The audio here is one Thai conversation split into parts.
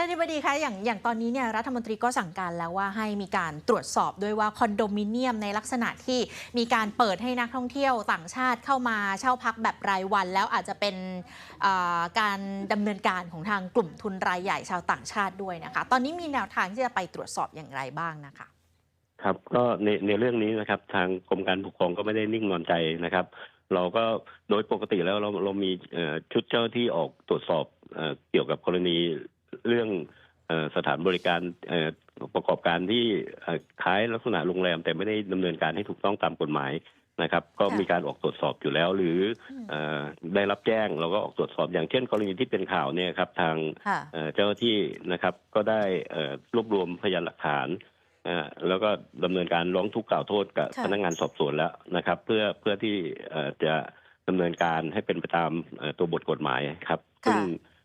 ท่านอธิบดีคะอย่างอย่างตอนนี้เนี่ยรัฐมนตรีก็สั่งการแล้วว่าให้มีการตรวจสอบด้วยว่าคอนโดมิเนียมในลักษณะที่มีการเปิดให้นักท่องเที่ยวต่างชาติเข้ามาเช่าพักแบบรายวัน แล้วอาจจะเป็นการดำเนินการของทางกลุ่มทุนรายใหญ่ชาวต่างชาติด้วยนะคะ ตอนนี้มีแนวทางที่จะไปตรวจสอบอย่างไรบ้างนะคะครับก็ในในเรื่องนี้นะครับทางกรมการปกครองก็ไม่ได้นิ่งนอนใจนะครับ เราก็โดยปกติแล้วเราเรามีชุดเจ้าที่ออกตรวจสอบเกี่ยวกับกรณี เรื่องเอ่อสถานบริการเอ่อประกอบการที่เอ่อคล้ายลักษณะโรงแรม แต่ไม่ได้ดำเนินการให้ถูกต้องตามกฎหมายนะครับ ก็ค่ะมีการออกตรวจสอบอยู่แล้ว หรืออืมเอ่อได้รับแจ้งเราก็ออกตรวจสอบอย่างเช่น กรณีที่เป็นข่าวเนี่ยครับทางค่ะเอ่อเจ้าหน้าที่นะครับก็ได้เอ่อรวบรวมพยานหลักฐานอ่าแล้วก็ดำเนินการร้องทุกข์กล่าวโทษกับค่ะพนักงานสอบสวนแล้วนะครับ เพื่อเพื่อที่เอ่อจะดำเนินการให้เป็นไปตามเอ่อตัวบทกฎหมายครับค่ะซึ่ง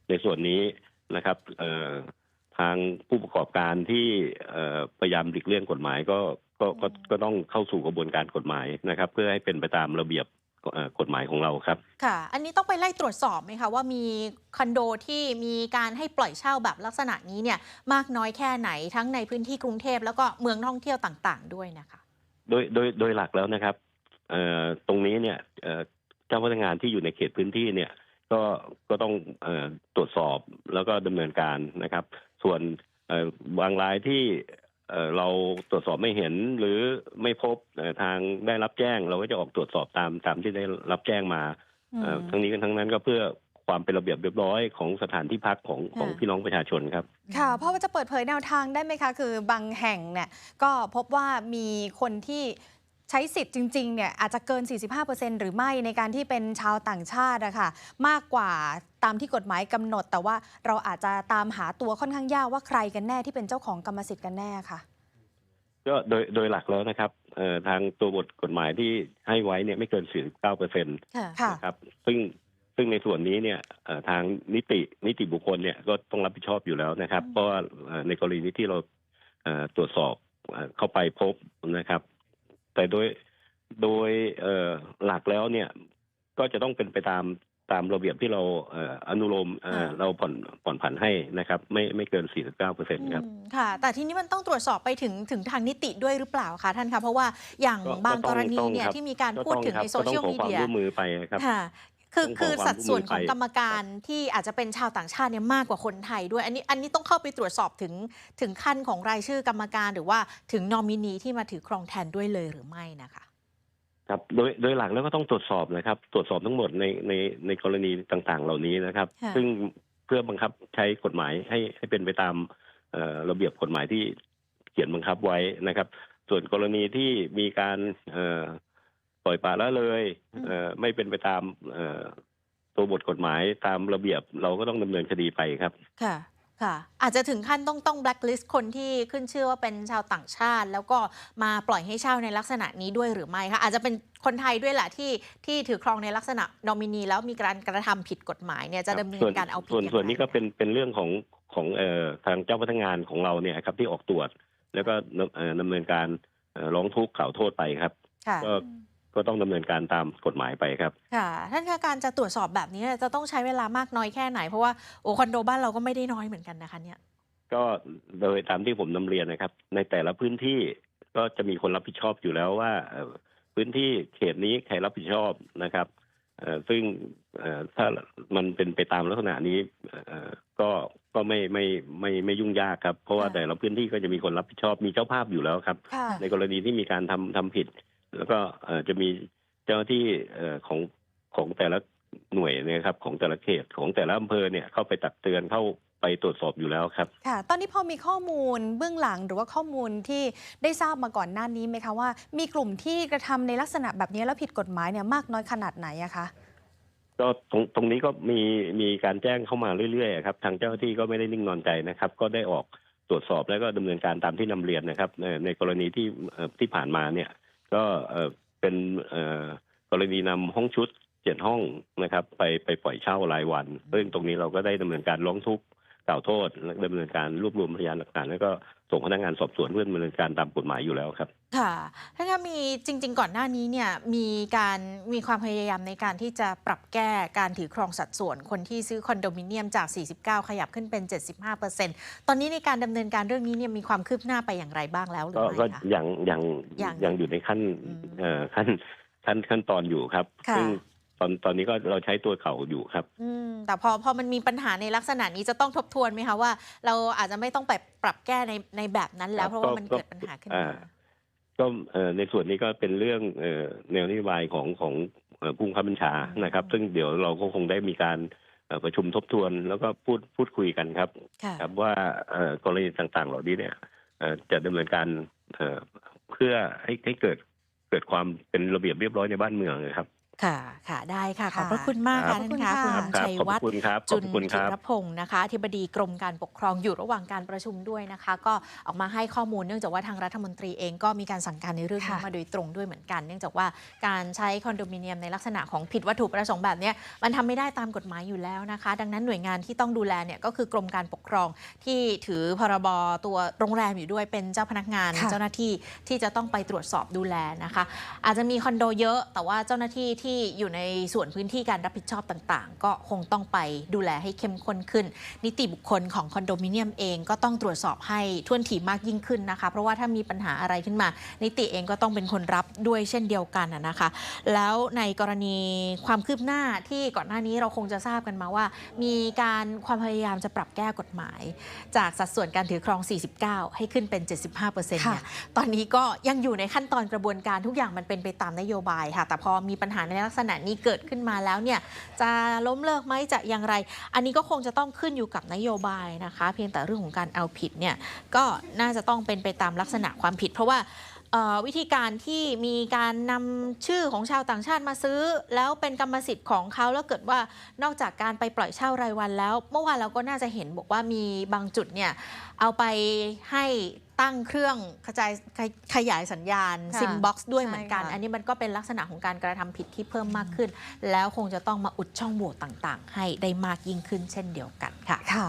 ในส่วนนี้ นะครับเอ่อทางผู้ประกอบการที่เอ่อพยายามหลีกเลี่ยงกฎหมายก็ก็ก็ก็ต้องเข้าสู่กระบวนการกฎหมายนะครับ เพื่อให้เป็นไปตามระเบียบเอ่อกฎหมายของเราครับ ค่ะ อันนี้ต้องไปไล่ตรวจสอบไหมคะว่ามีคอนโดที่มีการให้ปล่อยเช่าแบบลักษณะนี้เนี่ยมากน้อยแค่ไหนทั้งในพื้นที่กรุงเทพแล้วก็เมืองท่องเที่ยวต่าง ๆ ด้วยนะคะ โดยโดยโดยหลักแล้วนะครับเอ่อตรงนี้เนี่ยเอ่อเจ้าพนักงานที่อยู่ในเขตพื้นที่เนี่ย ก็ก็ต้องเอ่อตรวจสอบแล้วก็ดำเนินการนะครับ ส่วนเอ่อบางรายที่เอ่อเราตรวจสอบไม่เห็นหรือไม่พบเอ่อทางได้รับแจ้ง เราก็จะออกตรวจสอบตามตามที่ได้รับแจ้งมาเอ่อทั้งนี้กันทั้งนั้นก็เพื่อความเป็นระเบียบเรียบร้อยของสถานที่พักของของค่ะพี่น้องประชาชนครับ ค่ะเพราะว่าจะเปิดเผยแนวทางได้ไหมคะ คือบางแห่งเนี่ยก็พบว่ามีคนที่ ใช้สิทธิ์จริงๆเนี่ยอาจจะเกิน 45%หรือไม่ในการที่เป็นชาวต่างชาติอะค่ะมากกว่าตามที่กฎหมายกำหนด แต่ว่าเราอาจจะตามหาตัวค่อนข้างยากว่าใครกันแน่ที่เป็นเจ้าของกรรมสิทธิ์กันแน่ค่ะ ก็โดยโดยหลักแล้วนะครับเอ่อทางตัวบทกฎหมายที่ให้ไว้เนี่ยไม่เกิน 49เปอร์เซ็นต์ค่ะค่ะนะครับซึ่งซึ่งในส่วนนี้เนี่ยเอ่อทางนิตินิติบุคคลเนี่ยก็ต้องรับผิดชอบอยู่แล้วนะครับอืมเพราะว่าเอ่อในกรณีที่เราเอ่อตรวจสอบเอ่อเข้าไปพบนะครับ แต่โดยโดยเอ่อหลักแล้วเนี่ยก็จะต้องเป็นไปตามตามระเบียบที่เราเอ่ออนุโลมเอ่อเราผ่อนผ่อนผันให้นะครับ ไม่ไม่เกิน 49เปอร์เซ็นต์ครับอืมค่ะ แต่ทีนี้มันต้องตรวจสอบไปถึงถึงทางนิติด้วยหรือเปล่าคะท่านคะเพราะว่าอย่างก็บางก็กต้องรณีต้องเนี่ยครับที่มีการก็พูดต้องถึงครับในโซก็ต้อเชีงยลขอมีความเดียร่วมมือไปครับ ค่ะคือต้องขอคือความสัดส่วนร่วมมือของไปกรรมการที่อาจจะเป็นชาวต่างชาติเนี่ยมากกว่าคนไทยด้วย อันนี้อันนี้ต้องเข้าไปตรวจสอบถึงถึงขั้นของรายชื่อกรรมการหรือว่าถึงนอมินีที่มาถือครองแทนด้วยเลยหรือไม่นะคะครับโดยโดยหลักแล้วก็ต้องตรวจสอบนะครับ ตรวจสอบทั้งหมดในในในกรณีต่างๆ เหล่านี้นะครับค่ะซึ่งเพื่อบังคับใช้กฎหมายให้ให้เป็นไปตามเอ่อระเบียบกฎหมายที่เขียนบังคับไว้นะครับ ส่วนกรณีที่มีการเอ่อ ปล่อยปละละเลยเอ่อไม่เป็นไปตามเอ่อตัวบทกฎหมายตามระเบียบเราก็ต้องดำเนินคดีไปครับ ค่ะ ค่ะ อาจจะถึงขั้นต้องต้องแบล็คลิสต์คนที่ขึ้นชื่อว่าเป็นชาวต่างชาติ แล้วก็มาปล่อยให้เช่าในลักษณะนี้ด้วยหรือไม่คะอาจจะเป็นคนไทยด้วยแหละที่ที่ถือครองในลักษณะนอมินี แล้วมีการกระทำผิดกฎหมายเนี่ยจะดำเนินการเอาผิดส่วนอย่างไรส่วนนี้ก็เป็นเป็นเรื่องของของเอ่อทางเจ้าพนักงานของเราเนี่ยครับที่ออกตรวจ แล้วก็ดำเอ่อดำเนินการเอ่อร้องทุกข์กล่าวโทษไปครับค่ะก็ ก็ต้องดำเนินการตามกฎหมายไปครับ ค่ะ ท่านคะการจะตรวจสอบแบบนี้เนี่ยจะต้องใช้เวลามากน้อยแค่ไหน เพราะว่าโอ้คอนโดบ้านเราก็ไม่ได้น้อยเหมือนกันนะคะเนี่ยก็โดยตามที่ผมนำเรียนนะครับ ในแต่ละพื้นที่ก็จะมีคนรับผิดชอบอยู่แล้วว่าเอ่อพื้นที่เขตนี้ใครรับผิดชอบนะครับเอ่อซึ่งเอ่อถ้ามันเป็นไปตามลักษณะนี้เอ่อก็ก็ไม่ไม่ไม่ไม่ยุ่งยากครับ เพราะว่าค่ะแต่ละพื้นที่ก็จะมีคนรับผิดชอบมีเจ้าภาพอยู่แล้วครับค่ะในกรณีที่มีการทำทำผิด แล้วก็เอ่อจะมีเจ้าหน้าที่เอ่อของของแต่ละหน่วยเนะครับของแต่ละเขตของแต่ละอำเภอเนี่ยเข้าไปตักเตือนเข้าไปตรวจสอบอยู่แล้วครับ ค่ะ ตอนนี้พอมีข้อมูลเบื้องหลังหรือว่าข้อมูลที่ได้ทราบมาก่อนหน้านี้ไหมคะว่า มีกลุ่มที่กระทำในลักษณะแบบนี้แล้วผิดกฎหมายเนี่ยมากน้อยขนาดไหนอะคะก็ตรงตรงนี้ก็มีมีการแจ้งเข้ามาเรื่อยๆครับทางเจ้าหน้าที่ก็ไม่ได้นิ่งนอนใจนะครับ ก็ได้ออกตรวจสอบแล้วก็ดำเนินการตามที่นำเรียนนะครับในในกรณีที่เอ่อที่ผ่านมาเนี่ย ก็เป็นกรณีนำห้องชุดเจ็ดห้องนะครับไปไปปล่อยเช่ารายวันซึ่งตรงนี้เราก็ได้ดำเนินการร้องทุกข์ กล่าวโทษและดำเนินการรวบรวมพยานหลักฐานแล้วก็ส่งพนักงานสอบสวนเพื่อดำเนินการตามกฎหมายอยู่แล้วครับ ค่ะถ้างั้นมีจริง ๆ ก่อนหน้านี้เนี่ยมีการมีความพยายามในการที่จะปรับแก้การถือครองสัดส่วนคนที่ซื้อคอนโดมิเนียมจาก 49 ขยับขึ้นเป็น 75%ตอนนี้ในการดำเนินการเรื่องนี้เนี่ยมีความคืบหน้าไปอย่างไรบ้างแล้วหรือก็ไม่ก็คะยังยังยังยังอยู่ในขั้นอืมเอ่อขั้นขั้นขั้นตอนอยู่ครับค่ะซึ่ง ตอนตอนนี้ก็เราใช้ตัวเขาอยู่ครับ อืมแต่พอพอมันมีปัญหาในลักษณะนี้จะต้องทบทวนไหมคะว่า เราอาจจะไม่ต้องไปปรับแก้ในในแบบนั้นแล้ว ครับเพราะว่าก็มันก็ เกิดปัญหาขึ้นอ่ามาก็เอ่อในส่วนนี้ก็เป็นเรื่องเอ่อแนวนโยบายของของเอ่อผู้บังคับบัญชาอืม นะครับ ซึ่งเดี๋ยวเราก็คงได้มีการเอ่อประชุมทบทวน แล้วก็พูดพูดคุยกันครับ ค่ะ ครับว่าเอ่อกรณีต่างๆ เหล่านี้เนี่ยเอ่อจะดำเนินการเอ่อเพื่อให้ให้เกิดเกิดความเป็นระเบียบเรียบร้อยในบ้านเมืองนะครับ ค่ะ ค่ะ ได้ค่ะ ขอบค่ะพระคุณมากครัค่ะบ ท่านคะขอบคุคุณณค่ะครับชัยขอบวัฒน์คุณครับขจุอบนคุณคจิรับ รพงศ์นะคะอธิบดีกรมการปกครองอยู่ระหว่างการประชุมด้วยนะคะ ก็ออกมาให้ข้อมูลเนื่องจากว่าทางรัฐมนตรีเองก็มีการสั่งการในเรื่องนี้ค่ะ มาโดยตรงด้วยเหมือนกัน เนื่องจากว่าการใช้คอนโดมิเนียมในลักษณะของผิดวัตถุประสงค์แบบเนี้ยมันทำไม่ได้ตามกฎหมายอยู่แล้วนะคะ ดังนั้นหน่วยงานที่ต้องดูแลเนี่ยก็คือกรมการปกครองที่ถือพรบตัวโรงแรมอยู่ด้วยเป็นเจ้าพนักงาน ค่ะ เจ้าหน้าที่ที่จะต้องไปตรวจสอบดูแลนะคะ อาจจะมีคอนโดเยอะ แต่ว่าเจ้าหน้าที่ที่อยู่ในส่วนพื้นที่การรับผิดชอบต่างๆ ก็คงต้องไปดูแลให้เข้มข้นขึ้น นิติบุคคลของคอนโดมิเนียมเองก็ต้องตรวจสอบให้ท่วนถี่มากยิ่งขึ้นนะคะ เพราะว่าถ้ามีปัญหาอะไรขึ้นมา นิติเองก็ต้องเป็นคนรับด้วยเช่นเดียวกันนะนะคะ แล้วในกรณีความคืบหน้าที่ก่อนหน้านี้เราคงจะทราบกันมาว่า มีการความพยายามจะปรับแก้กฎหมาย จากสัดส่วนการถือครอง 49 ให้ขึ้นเป็น 75%เนี่ยตอนนี้ก็ยังอยู่ในขั้นตอนกระบวนการทุกอย่างมันเป็นไปตามนโยบายค่ะ แต่พอมีปัญหาในในลักษณะนี้เกิดขึ้นมาแล้วเนี่ยจะล้มเลิกไหมจะอย่างไร อันนี้ก็คงจะต้องขึ้นอยู่กับนโยบายนะคะ เพียงแต่เรื่องของการเอาผิดเนี่ยก็น่าจะต้องเป็นไปตามลักษณะความผิด เพราะว่า วิธีการที่มีการนำชื่อของชาวต่างชาติมาซื้อ แล้วเป็นกรรมสิทธิ์ของเขาแล้วเกิดว่านอกจากการไปปล่อยเช่ารายวันแล้ว เมื่อวานเราก็น่าจะเห็นบอกว่ามีบางจุดเนี่ยเอาไปให้ตั้งเครื่องขจายขยขยายสัญญาณค่ะซิมบ็อกซ์ด้วยเหมือนกันใช่ค่ะอันนี้มันก็เป็นลักษณะของการกระทำผิดที่เพิ่มมากขึ้น แล้วคงจะต้องมาอุดช่องโหว่ต่างๆ ให้ได้มากยิ่งขึ้นเช่นเดียวกันค่ะค่ะ